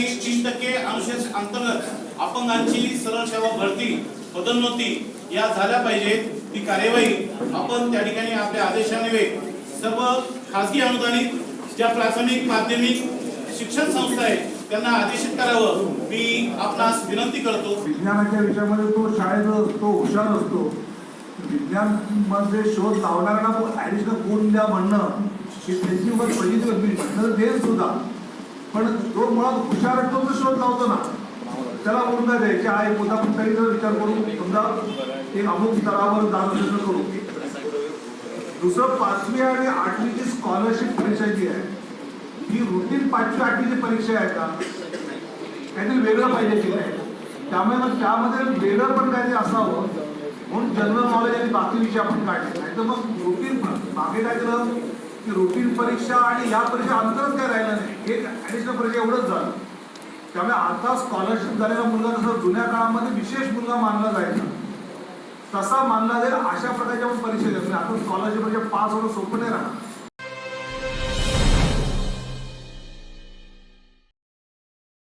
ठिकाणी तीन टक्के अनुशेष अंतर्गत अपंगांची सरळ सेवा भरती पदोन्नती या झाल्या पाहिजेत. ती कार्यवाही आपण त्या ठिकाणी आपल्या आदेशाने सर्व खासगी अनुदानित ज्या प्राथमिक माध्यमिक शिक्षण संस्था आहेत त्यांना आदेशित करावं. मी आपणास विनंती करतो. विज्ञानाच्या विषयामध्ये तो शाळेत तो हुशार असतो. विज्ञानमध्ये शोध लावणाऱ्यांना ऍडिशनल कोण द्या म्हणणं ही त्यांची उगाच पहिली मी म्हणणं देईल सुद्धा. पण जो मुळात हुशार तो शोध लावतो ना. त्याला गुण काय द्यायचे आहे मुद्दा पण तरी जर विचार करू समजा एक अमुक स्तरावर जाणं करू. दुसरं पाचवी आणि आठवीची स्कॉलरशिप परीक्षा जी आहे ही रुटीन पाचवी आठवीची परीक्षा आहे का? काहीतरी वेगळं पाहिजे की नाही? त्यामुळे मग त्यामध्ये वेगळं पण काहीतरी असावं म्हणून जनरल नॉलेज आणि बाकी विषय आपण काढले. नाही तर मग रुटीन मागे काय केलं? की रुटीन परीक्षा आणि या परीक्षा अंतरच काय राहिलं नाही. हे ऍडिशनल एवढंच झालं. त्यामुळे आता स्कॉलरशिप झालेला मुलगा जसं जुन्या काळामध्ये विशेष मुलगा मानला जायचा तसा मानला जाईल अशा प्रकारच्या परीक्षा देत म्हणजे आता स्कॉलरशिप म्हणजे पास होणं सोपं नाही राहणार.